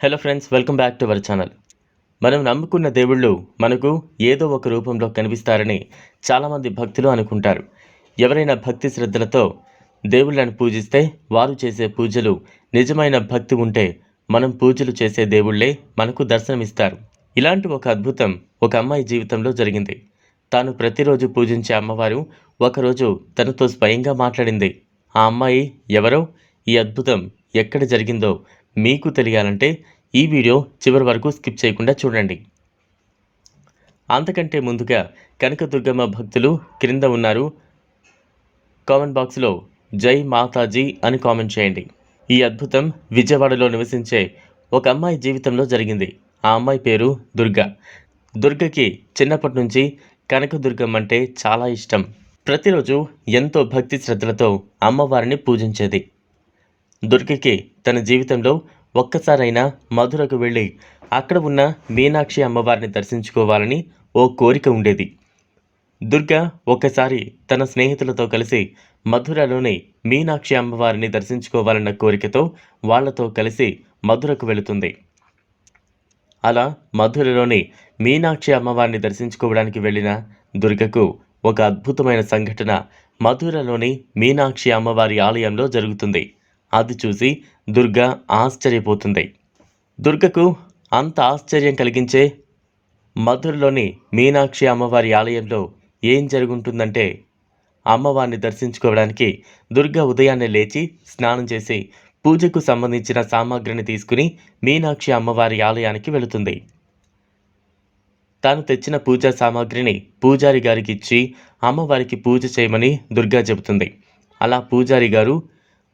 Hello friends welcome back to our channel మనం నమ్ముకున్న దేవుళ్ళు మనకు ఏదో ఒక రూపంలో కనిపిస్తారని చాలామంది భక్తులు అనుకుంటారు. ఎవరైనా భక్తి శ్రద్ధలతో దేవుళ్ళని పూజిస్తే వారు చేసే పూజలు నిజమైన భక్తి ఉంటే మనం పూజలు చేసే దేవుళ్ళే మనకు దర్శనమిస్తారు. ఇలాంటి ఒక అద్భుతం ఒక అమ్మాయి జీవితంలో జరిగింది. తాను ప్రతిరోజు పూజించే అమ్మవారు ఒకరోజు తనతో స్వయంగా మాట్లాడింది. ఆ అమ్మాయి ఎవరో? ఈ అద్భుతం ఎక్కడ జరిగిందో మీకు తెలియాలంటే ఈ వీడియో చివరి వరకు స్కిప్ చేయకుండా చూడండి. అంతకంటే ముందుగా కనకదుర్గమ్మ భక్తులు క్రింద ఉన్నారు. కామెంట్ బాక్స్లో జై మాతాజీ అని కామెంట్ చేయండి. ఈ అద్భుతం విజయవాడలో నివసించే ఒక అమ్మాయి జీవితంలో జరిగింది. ఆ అమ్మాయి పేరు దుర్గా. దుర్గకి చిన్నప్పటి నుంచి కనకదుర్గం అంటే చాలా ఇష్టం. ప్రతిరోజు ఎంతో భక్తి శ్రద్ధలతో అమ్మవారిని పూజించేది. దుర్గకి తన జీవితంలో ఒక్కసారైనా మధురకు వెళ్ళి అక్కడ ఉన్న మీనాక్షి అమ్మవారిని దర్శించుకోవాలని ఓ కోరిక ఉండేది. దుర్గ ఒక్కసారి తన స్నేహితులతో కలిసి మధురలోని మీనాక్షి అమ్మవారిని దర్శించుకోవాలన్న కోరికతో వాళ్ళతో కలిసి మధురకు వెళుతుంది. అలా మధురలోని మీనాక్షి అమ్మవారిని దర్శించుకోవడానికి వెళ్ళిన దుర్గకు ఒక అద్భుతమైన సంఘటన మధురలోని మీనాక్షి అమ్మవారి ఆలయంలో జరుగుతుంది. అది చూసి దుర్గ ఆశ్చర్యపోతుంది. దుర్గకు అంత ఆశ్చర్యం కలిగించే మధురలోని మీనాక్షి అమ్మవారి ఆలయంలో ఏం జరుగుంటుందంటే అమ్మవారిని దర్శించుకోవడానికి దుర్గ ఉదయాన్నే లేచి స్నానం చేసి పూజకు సంబంధించిన సామాగ్రిని తీసుకుని మీనాక్షి అమ్మవారి ఆలయానికి వెళుతుంది. తాను తెచ్చిన పూజా సామాగ్రిని పూజారి గారికి ఇచ్చి అమ్మవారికి పూజ చేయమని దుర్గా చెబుతుంది. అలా పూజారి గారు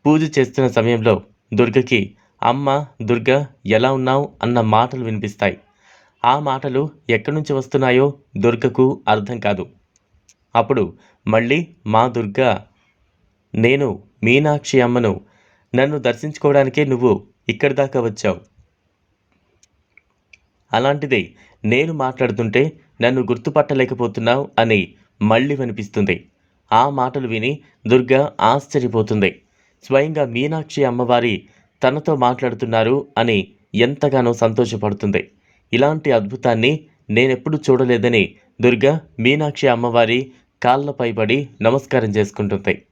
పూజ చేస్తున్న సమయంలో దుర్గకి అమ్మ దుర్గ ఎలా ఉన్నావు? అన్న మాటలు వినిపిస్తాయి. ఆ మాటలు ఎక్కడి నుంచి వస్తున్నాయో దుర్గకు అర్థం కాదు. అప్పుడు మళ్ళీ మా దుర్గ నేను మీనాక్షి అమ్మను. నన్ను దర్శించుకోవడానికే నువ్వు ఇక్కడి దాకా వచ్చావు. అలాంటిది నేను మాట్లాడుతుంటే నన్ను గుర్తుపట్టలేకపోతున్నావు అని మళ్ళీ వినిపిస్తుంది. ఆ మాటలు విని దుర్గ ఆశ్చర్యపోతుంది. స్వయంగా మీనాక్షి అమ్మవారి తనతో మాట్లాడుతున్నారు అని ఎంతగానో సంతోషపడుతుంది. ఇలాంటి అద్భుతాన్ని నేనెప్పుడు చూడలేదని దుర్గ మీనాక్షి అమ్మవారి కాళ్ళపై పడి నమస్కారం చేసుకుంటుంది.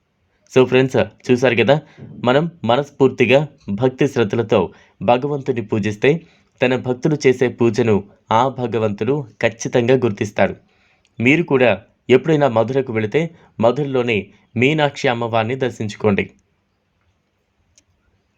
సో ఫ్రెండ్స్ చూశారు కదా? మనం మనస్ఫూర్తిగా భక్తి శ్రద్ధలతో భగవంతుని పూజిస్తే తన భక్తులు చేసే పూజను ఆ భగవంతుడు ఖచ్చితంగా గుర్తిస్తాడు. మీరు కూడా ఎప్పుడైనా మధురకు వెళితే మధురలోని మీనాక్షి అమ్మవారిని దర్శించుకోండి.